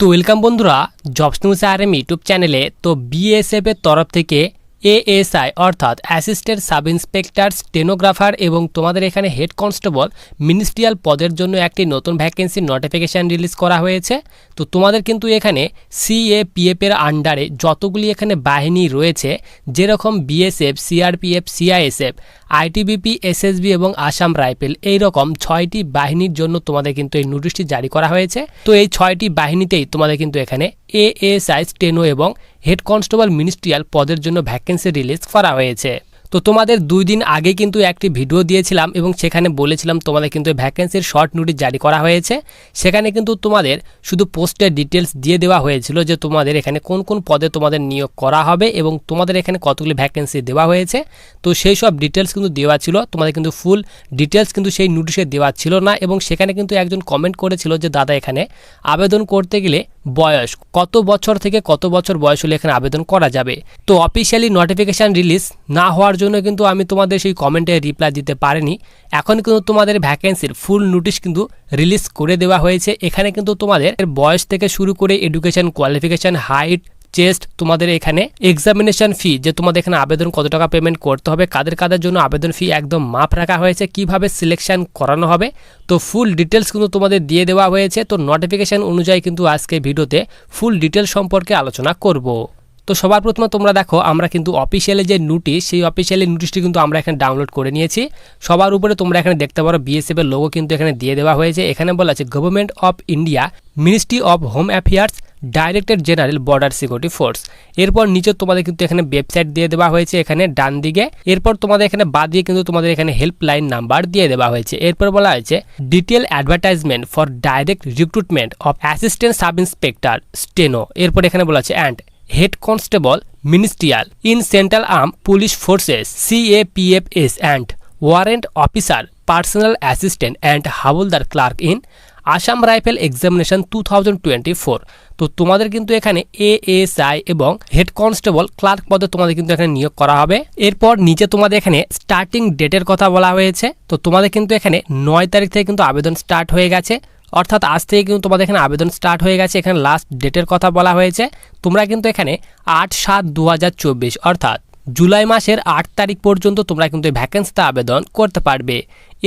তো ওয়েলকাম বন্ধুরা jobs news R M YouTube চ্যানেলে তো বিএসএফ এর তরফ থেকে এএসআই, অর্থাৎ অ্যাসিস্ট্যান্ট সাব ইন্সপেক্টর স্টেনোগ্রাফার এবং তোমাদের এখানে হেড কনস্টেবল মিনিস্ট্রিয়াল পদের জন্য একটি নতুন ভ্যাকেন্সির নোটিফিকেশান রিলিজ করা হয়েছে। তো তোমাদের কিন্তু এখানে সিএপিএফ এর আন্ডারে যতগুলি এখানে বাহিনী রয়েছে, যেরকম BSF CRPF CISF ITBP SSB এবং আসাম রাইফেল এই রকম ছয়টি বাহিনীর জন্য তোমাদের কিন্তু এই নোটিশটি জারি করা হয়েছে। তো এই ছয়টি বাহিনীতেই তোমাদের কিন্তু এখানে এএসআই স্টেনো এবং হেড কনস্টেবল মিনিস্ট্রিয়াল পদের জন্য ভ্যাকেন্সি রিলিজ করা হয়েছে। তো তোমাদের দুই দিন আগে কিন্তু একটি ভিডিও দিয়েছিলাম এবং সেখানে বলেছিলাম তোমাদের কিন্তু ভ্যাকেন্সির শর্ট নোটিশ জারি করা হয়েছে। সেখানে কিন্তু তোমাদের শুধু পোস্টের ডিটেলস দিয়ে দেওয়া হয়েছিল যে তোমাদের এখানে কোন কোন পদে তোমাদের নিয়োগ করা হবে এবং তোমাদের এখানে কতগুলি ভ্যাকেন্সি দেওয়া হয়েছে। তো সেই সব ডিটেলস কিন্তু দেওয়া ছিল, তোমাদের কিন্তু ফুল ডিটেলস কিন্তু সেই নোটিশে দেওয়া ছিল না এবং সেখানে কিন্তু একজন কমেন্ট করেছিল যে, দাদা, এখানে আবেদন করতে গেলে বয়স। কত বছর থেকে কত বছর বয়স হলে এখানে আবেদন করা যাবে? তো অফিসিয়ালি নোটিফিকেশান রিলিজ না হওয়ার জন্য কিন্তু আমি তোমাদের সেই কমেন্টে রিপ্লাই দিতে পারিনি। এখন কিন্তু তোমাদের ভ্যাকেন্সির ফুল নোটিশ কিন্তু রিলিজ করে দেওয়া হয়েছে। এখানে কিন্তু তোমাদের বয়স থেকে শুরু করে এডুকেশন কোয়ালিফিকেশান হাইট চেস্ট তোমাদের এখানে এক্সামিনেশন ফি যে তোমাদের এখানে আবেদন কত টাকা পেমেন্ট করতে হবে, কাদের কাদের জন্য আবেদন ফি একদম মাপ রাখা হয়েছে, কীভাবে সিলেকশন করানো হবে, তো ফুল ডিটেলস কিন্তু তোমাদের দিয়ে দেওয়া হয়েছে, তো নোটিফিকেশান অনুযায়ী কিন্তু আজকে ভিডিওতে ফুল ডিটেলস সম্পর্কে আলোচনা করব। তো সবার প্রথমে তোমরা দেখো, আমরা কিন্তু অফিসিয়ালি যে নোটিশ সেই অফিসিয়ালি নোটিশটি কিন্তু আমরা এখানে ডাউনলোড করে নিয়েছি। সবার উপরে তোমরা এখানে দেখতে পারো বিএসএফ এর লোগো কিন্তু এখানে দিয়ে দেওয়া হয়েছে। এখানে বলা আছে government of India ministry of home affairs director general border security force. এরপর নিচে তোমাদের কিন্তু এখানে ওয়েবসাইট দিয়ে দেওয়া হয়েছে, এখানে ডান দিকে। এরপর তোমাদের এখানে বাদ দিয়ে কিন্তু তোমাদের এখানে হেল্পলাইন নাম্বার দিয়ে দেওয়া হয়েছে। এরপর বলা হয়েছে detail advertisement for direct recruitment of assistant sub inspector steno এরপর এখানে বলা আছে and head constable ministerial in central arm police forces CAPFs and warrant officer personal assistant and havildar clerk in Assam rifle examination to তো তোমাদের কিন্তু এখানে ASI এবং head constable clerk পদে তোমাদের কিন্তু এখানে নিয়োগ করা হবে। এরপর নিচে তোমাদের এখানে স্টার্টিং ডেটের কথা বলা হয়েছে। তো তোমাদের কিন্তু এখানে নয় তারিখ থেকে কিন্তু আবেদন স্টার্ট হয়ে গেছে। অর্থাৎ আজ থেকে কিন্তু তোমাদের এখানে আবেদন স্টার্ট হয়ে গেছে। এখানে লাস্ট ডেটের কথা বলা হয়েছে। তোমরা কিন্তু এখানে আট সাত দু অর্থাৎ জুলাই মাসের আট তারিখ পর্যন্ত তোমরা কিন্তু ভ্যাকেন্সিতে আবেদন করতে পারবে।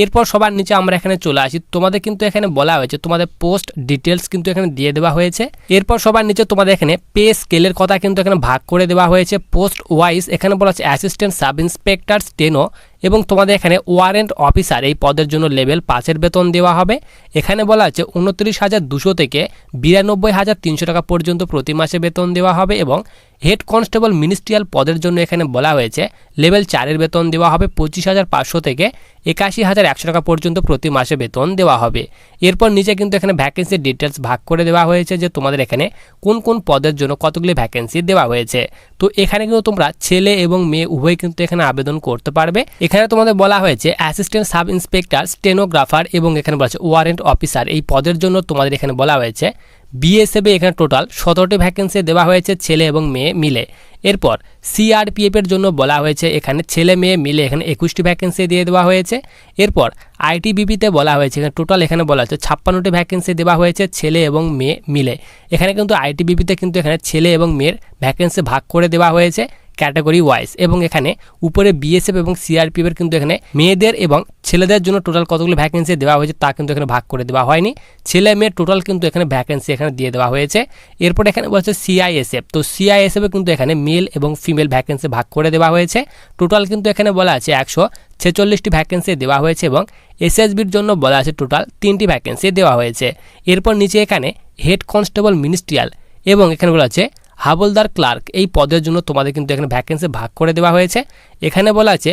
এরপর সবার নিচে আমরা এখানে চলে আসি। তোমাদের কিন্তু এখানে বলা হয়েছে, তোমাদের পোস্ট ডিটেলস কিন্তু এখানে দিয়ে দেওয়া হয়েছে। এরপর সবার নিচে তোমাদের এখানে পে স্কেলের কথা কিন্তু এখানে ভাগ করে দেওয়া হয়েছে। পোস্ট ওয়াইজ এখানে বলা হচ্ছে অ্যাসিস্ট্যান্ট সাব ইন্সপেক্টর স্টেনো এবং তোমাদের এখানে ওয়ারেন্ট অফিসার এই পদের জন্য লেভেল পাঁচের বেতন দেওয়া হবে। এখানে বলা আছে উনত্রিশ হাজার দুশো থেকে বিরানব্বই হাজার তিনশো টাকা পর্যন্ত প্রতি মাসে বেতন দেওয়া হবে এবং হেড কনস্টেবল মিনিস্ট্রিয়াল পদের জন্য এখানে বলা হয়েছে লেভেল চারের বেতন দেওয়া হবে পঁচিশ হাজার পাঁচশো থেকে একাশি হাজার একশো টাকা পর্যন্ত প্রতি মাসে বেতন দেওয়া হবে। এরপর নিচে কিন্তু এখানে ভ্যাকেন্সির ডিটেলস ভাগ করে দেওয়া হয়েছে যে তোমাদের এখানে কোন কোন পদের জন্য কতগুলি ভ্যাকেন্সি দেওয়া হয়েছে। তো এখানে কিন্তু তোমরা ছেলে এবং মেয়ে উভয় কিন্তু এখানে আবেদন করতে পারবে। এখানে তোমাদের বলা হয়েছে অ্যাসিস্ট্যান্ট সাব ইন্সপেক্টর স্টেনোগ্রাফার এবং এখানে বলা হয়েছে ওয়ারেন্ট অফিসার এই পদের জন্য তোমাদের এখানে বলা হয়েছে বিএসএফে এখানে টোটাল সতেরোটি ভ্যাকেন্সি দেওয়া হয়েছে ছেলে এবং মেয়ে মিলে। এরপর সিআরপিএফের জন্য বলা হয়েছে এখানে ছেলে, মেয়ে মিলে এখানে একুশটি ভ্যাকেন্সি দিয়ে দেওয়া হয়েছে। এরপর আইটিবিপিতে বলা হয়েছে এখানে টোটাল এখানে বলা হয়েছে ছাপ্পান্নটি ভ্যাকেন্সি দেওয়া হয়েছে ছেলে এবং মেয়ে মিলে। এখানে কিন্তু আইটিবিপিতে কিন্তু এখানে ছেলে এবং মেয়ের ভ্যাকেন্সি ভাগ করে দেওয়া হয়েছে। ক্যাটাগরি ওয়াইজ এবং এখানে উপরে বিএসএফ এবং সিআরপিএফের কিন্তু এখানে মেয়েদের এবং ছেলেদের জন্য টোটাল কতগুলো ভ্যাকেন্সি দেওয়া হয়েছে তা কিন্তু এখানে ভাগ করে দেওয়া হয়নি। ছেলে মেয়ে টোটাল কিন্তু এখানে ভ্যাকেন্সি এখানে দিয়ে দেওয়া হয়েছে। এরপর এখানে বলছে সিআইএসএফ তো সিআইএসএফে কিন্তু এখানে মেল এবং ফিমেল ভ্যাকেন্সি ভাগ করে দেওয়া হয়েছে। টোটাল কিন্তু এখানে বলা আছে একশো ছেচল্লিশটি ভ্যাকেন্সি দেওয়া হয়েছে এবং এসএসবির জন্য বলা আছে টোটাল তিনটি ভ্যাকেন্সি দেওয়া হয়েছে। এরপর নিচে এখানে হেড কনস্টেবল মিনিস্ট্রিয়াল এবং এখানে বলা আছে হাবলদার ক্লার্ক এই পদের জন্য তোমাদের কিন্তু এখানে ভ্যাকেন্সি ভাগ করে দেওয়া হয়েছে। এখানে বলা আছে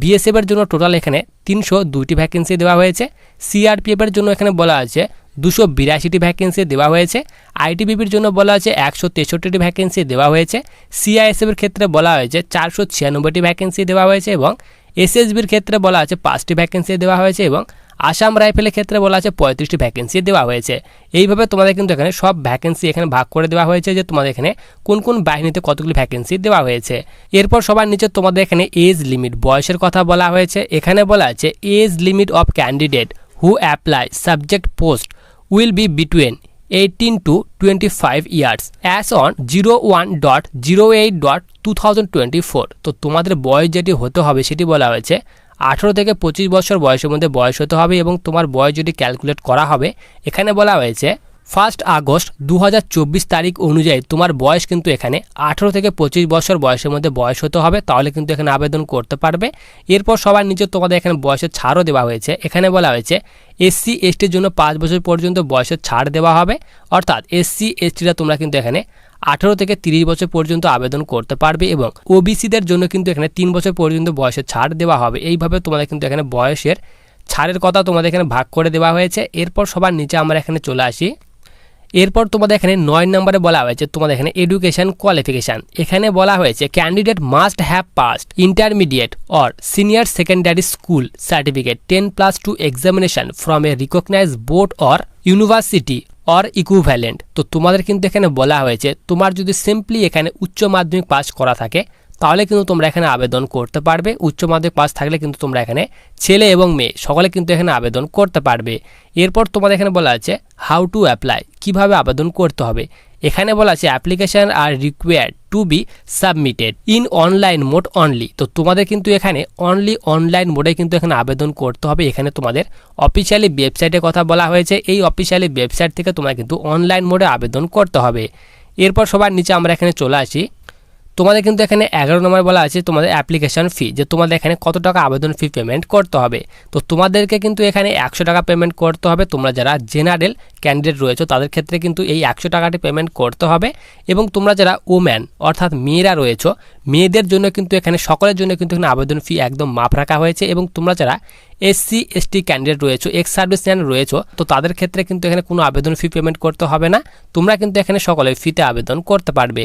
বিএসএফের জন্য টোটাল এখানে তিনশো দুইটি ভ্যাকেন্সি দেওয়া হয়েছে। সিআরপিএফের জন্য এখানে বলা আছে, দুশো বিরাশিটি ভ্যাকেন্সি দেওয়া হয়েছে। আইটিবিপির জন্য বলা হয়েছে একশো তেষট্টিটি ভ্যাকেন্সি দেওয়া হয়েছে। সিআইএসএফের ক্ষেত্রে বলা হয়েছে, চারশো ছিয়ানব্বইটি ভ্যাকেন্সি দেওয়া হয়েছে এবং এসএসবির ক্ষেত্রে বলা আছে, পাঁচটি ভ্যাকেন্সি দেওয়া হয়েছে এবং আসাম রাইফেলের ক্ষেত্রে বলা আছে পঁয়ত্রিশটি ভ্যাকেন্সি দেওয়া হয়েছে। এইভাবে তোমাদের কিন্তু এখানে সব ভ্যাকেন্সি এখানে ভাগ করে দেওয়া হয়েছে যে তোমাদের এখানে কোন কোন বাহিনীতে কতগুলি ভ্যাকেন্সি দেওয়া হয়েছে। এরপর সবার নিচে তোমাদের এখানে এজ লিমিট বয়সের কথা বলা হয়েছে। এখানে বলা আছে age limit of candidate who apply subject post will be between to twenty five years as on zero one dot zero eight dot two thousand twenty four তো তোমাদের বয়স যেটি হতে হবে সেটি বলা হয়েছে আঠেরো থেকে পঁচিশ বছর বয়সের মধ্যে বয়স হতে হবে এবং তোমার বয়স যদি ক্যালকুলেট করা হবে, এখানে বলা হয়েছে ফার্স্ট আগস্ট দু হাজার চব্বিশ তারিখ অনুযায়ী তোমার বয়স কিন্তু এখানে আঠেরো থেকে পঁচিশ বছর বয়সের মধ্যে বয়স হতে হবে, তাহলে কিন্তু এখানে আবেদন করতে পারবে। এরপর সবার নিচে তোমাদের এখানে বয়সের ছাড়ও দেওয়া হয়েছে। এখানে বলা হয়েছে, এসসি এসটির জন্য পাঁচ বছর পর্যন্ত বয়সের ছাড় দেওয়া হবে। অর্থাৎ এসসি এসটিরা তোমরা কিন্তু এখানে আঠেরো থেকে তিরিশ বছর পর্যন্ত আবেদন করতে পারবে এবং ওবিসিদের জন্য কিন্তু এখানে তিন বছর পর্যন্ত বয়সের ছাড় দেওয়া হবে। এইভাবে তোমাদের কিন্তু এখানে বয়সের ছাড়ের কথা তোমাদের এখানে ভাগ করে দেওয়া হয়েছে। এরপর সবার নিচে আমরা এখানে চলে আসি। এরপর তোমাদের এখানে নয় নম্বরে বলা হয়েছে তোমাদের এখানে এডুকেশন কোয়ালিফিকেশান এখানে বলা হয়েছে candidate must have passed intermediate or senior secondary school certificate ten plus two examination from a recognise board or university or equivalent তো তোমাদের কিন্তু এখানে বলা হয়েছে, তোমার যদি সিম্পলি এখানে উচ্চ মাধ্যমিক পাস করা থাকে তাহলে কিন্তু তোমরা এখানে আবেদন করতে পারবে। উচ্চ মাধ্যমিক পাস থাকলে কিন্তু তোমরা এখানে ছেলে এবং মেয়ে সকলে কিন্তু এখানে আবেদন করতে পারবে। এরপর তোমাদের এখানে বলা আছে হাউ টু অ্যাপ্লাই কীভাবে আবেদন করতে হবে। এখানে বলা আছে application are required to be submitted in online mode only তো তোমাদের কিন্তু এখানে অনলি অনলাইন মোডে কিন্তু এখানে আবেদন করতে হবে। এখানে তোমাদের অফিসিয়ালি ওয়েবসাইটের কথা বলা হয়েছে। এই অফিসিয়ালি ওয়েবসাইট থেকে তোমার কিন্তু অনলাইন মোডে আবেদন করতে হবে। এরপর সবার নিচে আমরা এখানে চলে আসি। তোমাদের কিন্তু এখানে এগারো নম্বর বলা আছে তোমাদের অ্যাপ্লিকেশন ফি যে তোমাদের এখানে কত টাকা আবেদন ফি পেমেন্ট করতে হবে। তো তোমাদেরকে কিন্তু এখানে একশো টাকা পেমেন্ট করতে হবে। তোমরা যারা জেনারেল ক্যান্ডিডেট রয়েছে, তাদের ক্ষেত্রে কিন্তু এই একশো টাকাটি পেমেন্ট করতে হবে। এবং তোমরা যারা ওম্যান অর্থাৎ মেয়েরা রয়েছে, মেয়েদের জন্য কিন্তু এখানে, সকলের জন্য কিন্তু এখানে আবেদন ফি একদম মাফ রাখা হয়েছে। এবং তোমরা যারা এসসি, এসটি ক্যান্ডিডেট রয়েছে এক্স সার্ভিসম্যান রয়েছে, তো তাদের ক্ষেত্রে কিন্তু এখানে কোনো আবেদন ফি পেমেন্ট করতে হবে না। তোমরা কিন্তু এখানে সকলে ফিতে আবেদন করতে পারবে।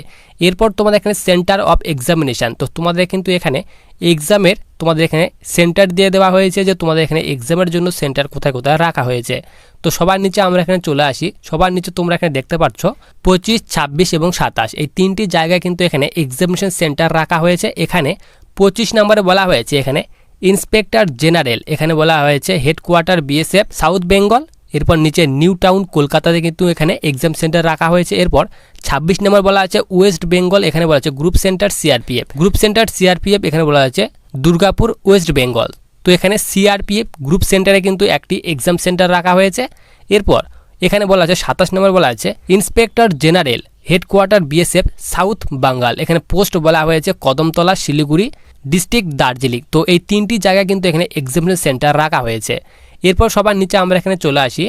এরপর তোমাদের এখানে সেন্টার অফ এক্সামিনেশান তো তোমাদের কিন্তু এখানে এক্সামের তোমাদের এখানে সেন্টার দিয়ে দেওয়া হয়েছে যে তোমাদের এখানে এক্সামের জন্য সেন্টার কোথায় কোথায় রাখা হয়েছে। তো সবার নিচে আমরা এখানে চলে আসি। সবার নিচে তোমরা এখানে দেখতে পাচ্ছ পঁচিশ, ছাব্বিশ এবং সাতাশ। এই তিনটি জায়গায় কিন্তু এখানে এক্সামিনেশন সেন্টার রাখা হয়েছে। এখানে পঁচিশ নম্বরে বলা হয়েছে এখানে ইন্সপেক্টর জেনারেল। এখানে বলা হয়েছে, হেডকোয়ার্টার বিএসএফ, সাউথ বেঙ্গল, এরপর নিচে নিউ টাউন, কলকাতাতে কিন্তু এখানে এক্সাম সেন্টার রাখা হয়েছে। এরপর ছাব্বিশ নম্বর বলা আছে ওয়েস্ট বেঙ্গল, এখানে বলা আছে group centre CRPF group centre CRPF এখানে বলা আছে দুর্গাপুর, ওয়েস্ট বেঙ্গল। তো এখানে সিআরপিএফ গ্রুপ সেন্টারে কিন্তু একটি এক্সাম সেন্টার রাখা হয়েছে। এরপর এখানে বলা আছে সাতাশ নম্বর বলা আছে inspector general headquarter BSF south Bengal. এখানে পোস্ট বলা হয়েছে কদমতলা, শিলিগুড়ি, ডিস্ট্রিক্ট দার্জিলিং। তো এই তিনটি জায়গায় কিন্তু এখানে এক্সামিনেশন সেন্টার রাখা হয়েছে। এরপর সবার নিচে আমরা এখানে চলে আসি।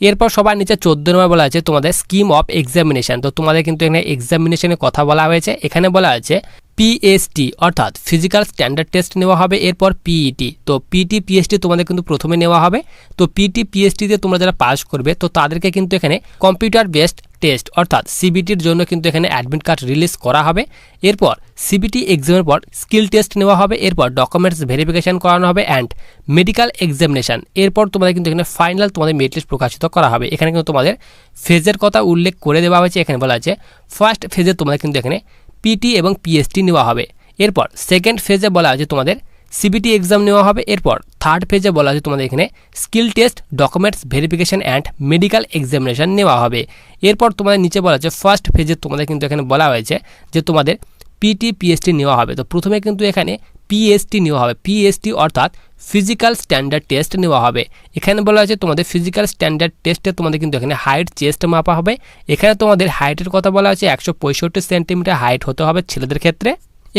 এরপর সবার নিচে চোদ্দ নম্বর বলা আছে তোমাদের স্কিম অফ এক্সামিনেশন তো তোমাদের কিন্তু এখানে এক্সামিনেশনের কথা বলা হয়েছে। এখানে বলা আছে পিএসটি অর্থাৎ ফিজিক্যাল স্ট্যান্ডার্ড টেস্ট নেওয়া হবে, এরপর পিইটি তো পিটি পিএসটি তোমাদের কিন্তু প্রথমে নেওয়া হবে। তো পিটি পিএসটিতে তোমরা যারা পাস করবে, তো তাদেরকে কিন্তু এখানে কম্পিউটার বেসড টেস্ট অর্থাৎ সিবিটির জন্য কিন্তু এখানে অ্যাডমিট কার্ড রিলিজ করা হবে। এরপর সিবিটি এক্সামের পর স্কিল টেস্ট নেওয়া হবে, এরপর ডকুমেন্টস ভেরিফিকেশান করানো হবে অ্যান্ড মেডিকেল এক্সামিনেশান এরপর তোমাদের কিন্তু এখানে ফাইনাল তোমাদের মেরিট লিস্ট প্রকাশিত করা হবে। এখানে কিন্তু তোমাদের ফেজের কথা উল্লেখ করে দেওয়া হয়েছে। এখানে বলা আছে ফার্স্ট ফেজে তোমাদের কিন্তু এখানে পিটি এবং পিএসটি নেওয়া হবে। এরপর সেকেন্ড ফেজে বলা আছে তোমাদের সিবিটি এক্সাম নেওয়া হবে। এরপর থার্ড ফেজে বলা আছে তোমাদের এখানে skill test documents verification and medical examination নেওয়া হবে। এরপর তোমাদের নিচে বলা আছে ফার্স্ট ফেজে তোমাদের কিন্তু এখানে বলা হয়েছে যে তোমাদের পিটি পিএসটি নেওয়া হবে। তো প্রথমে কিন্তু এখানে পিএসটি নেওয়া হবে। পিএসটি অর্থাৎ ফিজিক্যাল স্ট্যান্ডার্ড টেস্ট নেওয়া হবে। এখানে বলা হয়েছে তোমাদের ফিজিক্যাল স্ট্যান্ডার্ড টেস্টে তোমাদের কিন্তু এখানে হাইট চেস্ট মাপা হবে। এখানে তোমাদের হাইটের কথা বলা হয়েছে, একশো পঁয়ষট্টি সেন্টিমিটার হাইট হতে হবে ছেলেদের ক্ষেত্রে।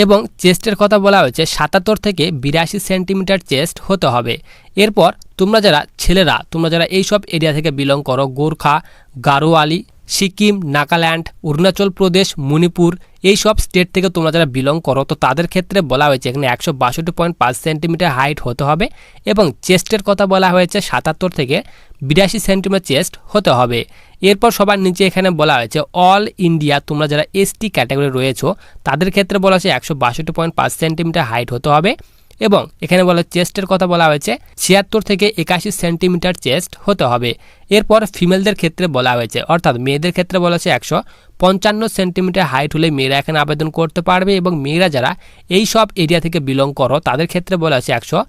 এবং চেস্টের কথা বলা হয়েছে, সাতাত্তর থেকে বিরাশি সেন্টিমিটার চেস্ট হতে হবে। এরপর তোমরা যারা ছেলেরা, তোমরা যারা এইসব এরিয়া থেকে বিলং করো, গোর্খা, গারোয়ালি সিকিম, নাগাল্যান্ড, অরুণাচল প্রদেশ, মণিপুর এই সব স্টেট থেকে তোমরা যারা বিলং করো, তো তাদের ক্ষেত্রে বলা হয়েছে এখানে একশো বাষট্টি পয়েন্ট পাঁচ সেন্টিমিটার হাইট হতে হবে এবং চেস্টের কথা বলা হয়েছে সাতাত্তর থেকে বিরাশি সেন্টিমিটার চেস্ট হতে হবে। এরপর সবার নিচে এখানে বলা হয়েছে অল ইন্ডিয়া তোমরা যারা এসটি ক্যাটাগরি রয়েছো, তাদের ক্ষেত্রে বলা হয়েছে একশো বাষট্টি পয়েন্ট পাঁচ সেন্টিমিটার হাইট হতে হবে। এবং এখানে বলা চেস্টের কথা বলা হয়েছে, ছিয়াত্তর থেকে একাশি সেন্টিমিটার চেস্ট হতে হবে। এরপর ফিমেলদের ক্ষেত্রে বলা হয়েছে, অর্থাৎ মেয়েদের ক্ষেত্রে বলা হয়েছে একশো পঞ্চান্ন সেন্টিমিটার হাইট হলে মেয়েরা এখানে আবেদন করতে পারবে এবং মেয়েরা যারা এই সব এরিয়া থেকে বিলং করো, তাদের ক্ষেত্রে বলা হয়েছে একশো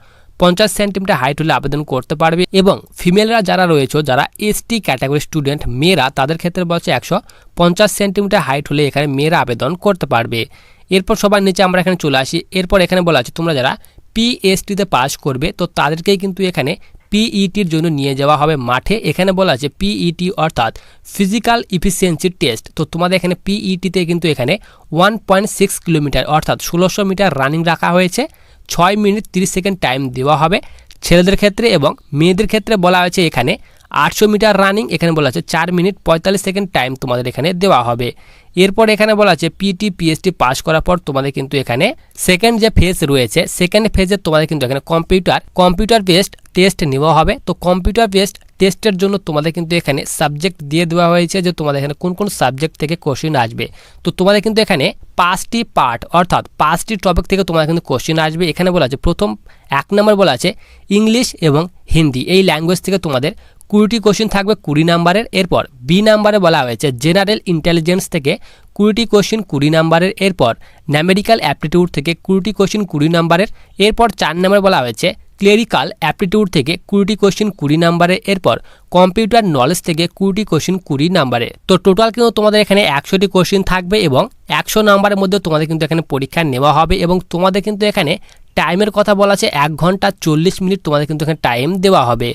পঞ্চাশ সেন্টিমিটার হাইট হলে আবেদন করতে পারবে এবং ফিমেলরা যারা রয়েছে, যারা এসটি ক্যাটাগরি স্টুডেন্ট, মেয়েরা তাদের ক্ষেত্রে বলছে একশো পঞ্চাশ সেন্টিমিটার হাইট হলে এখানে মেয়েরা আবেদন করতে পারবে। এরপর সবার নিচে আমরা এখানে চলে আসি। এরপর এখানে বলা আছে তোমরা যারা পিএসটিতে পাস করবে, তো তাদেরকেই কিন্তু এখানে পিইটির জন্য নিয়ে যাওয়া হবে মাঠে। এখানে বলা আছে পিইটি অর্থাৎ ফিজিক্যাল ইফিসিয়েন্সি টেস্ট তো তোমাদের এখানে পিইটিতে কিন্তু এখানে ওয়ান পয়েন্ট সিক্স কিলোমিটার অর্থাৎ ষোলোশো মিটার রানিং রাখা হয়েছে। ছয় মিনিট তিরিশ সেকেন্ড টাইম দেওয়া হবে। ছেলেদের ক্ষেত্রে এবং মেয়েদের ক্ষেত্রে বলা হয়েছে এখানে আটশো মিটার রানিং, এখানে বলা আছে চার মিনিট পঁয়তাল্লিশ সেকেন্ড টাইম তোমাদের এখানে দেওয়া হবে। এরপর এখানে বলা আছে পিটি পিএসটি পাস করার পর তোমাদের কিন্তু এখানে সেকেন্ড যে ফেজ রয়েছে সেকেন্ড ফেজে তোমাদের কিন্তু এখানে কম্পিউটার কম্পিউটার বেসড টেস্ট নেওয়া হবে। তো কম্পিউটার বেসড টেস্টের জন্য তোমাদের কিন্তু এখানে সাবজেক্ট দিয়ে দেওয়া হয়েছে যে তোমাদের এখানে কোন কোন সাবজেক্ট থেকে কোশ্চিন আসবে। তো তোমাদের কিন্তু এখানে পাঁচটি পার্ট অর্থাৎ পাঁচটি টপিক থেকে তোমাদের কিন্তু কোশ্চিন আসবে। এখানে বলা আছে প্রথম এক নম্বর বলা আছে ইংলিশ এবং হিন্দি এই ল্যাঙ্গুয়েজ থেকে তোমাদের কুড়িটি কোশ্চিন থাকবে কুড়ি নাম্বারের। এরপর বি নাম্বারে বলা হয়েছে জেনারেল ইন্টেলিজেন্স থেকে কুড়িটি কোশ্চিন কুড়ি নাম্বারের। এরপর ন্যামেরিক্যাল অ্যাপটিটিউড থেকে কুড়িটি কোশ্চিন কুড়ি নাম্বারের। এরপর চার নম্বরে বলা হয়েছে ক্লেরিক্যাল অ্যাপটিটিউড থেকে কুড়িটি কোশ্চিন কুড়ি নাম্বারে এরপর কম্পিউটার নলেজ থেকে কুড়িটি কোশ্চিন কুড়ি নাম্বারে তো টোটাল কিন্তু তোমাদের এখানে একশোটি কোশ্চিন থাকবে এবং একশো নাম্বারের মধ্যে তোমাদের কিন্তু এখানে পরীক্ষা নেওয়া হবে এবং তোমাদের কিন্তু এখানে টাইমের কথা বলা আছে, এক ঘণ্টা চল্লিশ মিনিট তোমাদের কিন্তু এখানে টাইম দেওয়া হবে।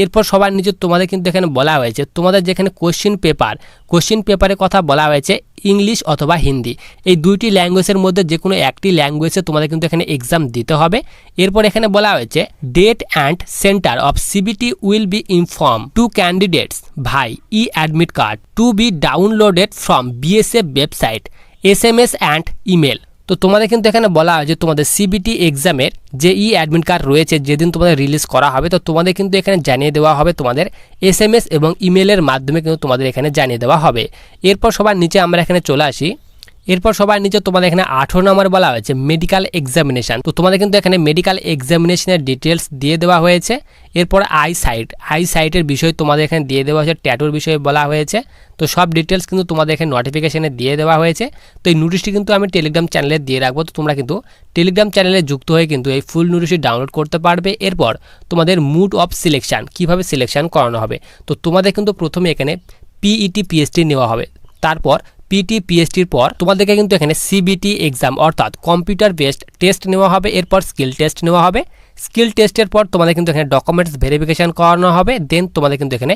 এরপর সবার নিচে তোমাদের কিন্তু এখানে বলা হয়েছে, তোমাদের যেখানে কোশ্চিন পেপার কোশ্চিন পেপারের কথা বলা হয়েছে ইংলিশ অথবা হিন্দি। এই দুইটি ল্যাঙ্গুয়েজের মধ্যে যে কোনো একটি ল্যাঙ্গুয়েজে তোমাদের কিন্তু এখানে এক্সাম দিতে হবে। এরপর এখানে বলা হয়েছে date and centre of CBT will be inform to candidates by e admit card to be downloaded from BSF website S M S and email তো তোমাদের কিন্তু এখানে বলা হয় যে তোমাদের সিবিটি এক্সামের যে ই অ্যাডমিট কার্ড রয়েছে, যেদিন তোমাদের রিলিজ করা হবে, তো তোমাদের কিন্তু এখানে জানিয়ে দেওয়া হবে তোমাদের এস এবং ইমেলের মাধ্যমে কিন্তু তোমাদের এখানে জানিয়ে দেওয়া হবে। এরপর সবার নিচে আমরা এখানে চলে আসি। এরপর সবাই নিচে তোমাদের এখানে আঠেরো নম্বর বলা হয়েছে মেডিকেল এক্সামিনেশান তো তোমাদের কিন্তু এখানে মেডিকেল এক্সামিনেশনের ডিটেলস দিয়ে দেওয়া হয়েছে। এরপর আই সাইট আই সাইটের বিষয় তোমাদের এখানে দিয়ে দেওয়া হয়েছে ট্যাটুর বিষয়ে বলা হয়েছে। তো সব ডিটেলস কিন্তু তোমাদের এখানে নোটিফিকেশানে দিয়ে দেওয়া হয়েছে। তো এই নোটিশটি কিন্তু আমি টেলিগ্রাম চ্যানেলে দিয়ে রাখব। তো তোমরা কিন্তু টেলিগ্রাম চ্যানেলে যুক্ত হয়ে কিন্তু এই ফুল নোটিশটি ডাউনলোড করতে পারবে। এরপর তোমাদের মুড অফ সিলেকশান কীভাবে সিলেকশান করানো হবে। তো তোমাদের কিন্তু প্রথমে এখানে পিইটি পিএসটি নেওয়া হবে। তারপর পিটি পিএসটির পর তোমাদেরকে কিন্তু এখানে সিবিটি এক্সাম অর্থাৎ কম্পিউটার বেসড টেস্ট নেওয়া হবে, এরপর স্কিল টেস্ট নেওয়া হবে। স্কিল টেস্টের পর তোমাদের কিন্তু এখানে ডকুমেন্টস ভেরিফিকেশন করানো হবে দেন তোমাদের কিন্তু এখানে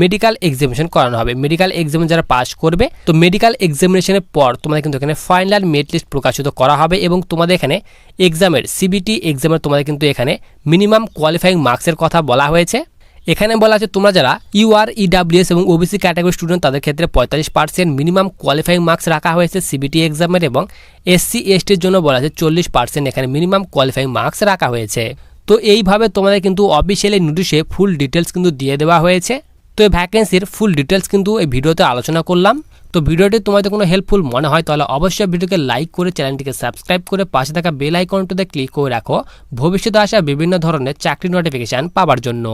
মেডিকেল এক্সামিনেশন করানো হবে। মেডিকেল এক্সাম যারা পাস করবে, তো মেডিকেল এক্সামিনেশনের পর তোমাদের কিন্তু এখানে ফাইনাল মেরিট লিস্ট প্রকাশিত করা হবে এবং তোমাদের এখানে এক্সামের সিবিটি এক্সামের তোমাদের কিন্তু এখানে মিনিমাম কোয়ালিফাইং মার্কসের কথা বলা হয়েছে। এখানে বলা আছে, তোমরা যারা ইউআর ইডাব্লিউএস এবং ওবিসি ক্যাটাগরি স্টুডেন্ট তাদের ক্ষেত্রে পঁয়তাল্লিশ পার্সেন্ট মিনিমাম কোয়ালিফাইং মার্কস রাখা হয়েছে সিবিটি এক্সামের এবং এসসি এসটির জন্য বলা আছে চল্লিশ পার্সেন্ট এখানে মিনিমাম কোয়ালিফাইং মার্কস রাখা হয়েছে। তো এইভাবে তোমাদের কিন্তু অফিসিয়ালি নোটিশে ফুল ডিটেলস কিন্তু দিয়ে দেওয়া হয়েছে। তো এই ভ্যাকেন্সির ফুল ডিটেলস কিন্তু এই ভিডিওতে আলোচনা করলাম। তো ভিডিওটি তোমাদের কোনো হেল্পফুল মনে হয়, তাহলে অবশ্যই ভিডিওকে লাইক করে চ্যানেলটিকে সাবস্ক্রাইব করে পাশে থাকা বেল আইকনটিতে ক্লিক করে রাখো। ভবিষ্যতে আসা বিভিন্ন ধরনের চাকরি নোটিফিকেশান পাওয়ার জন্য।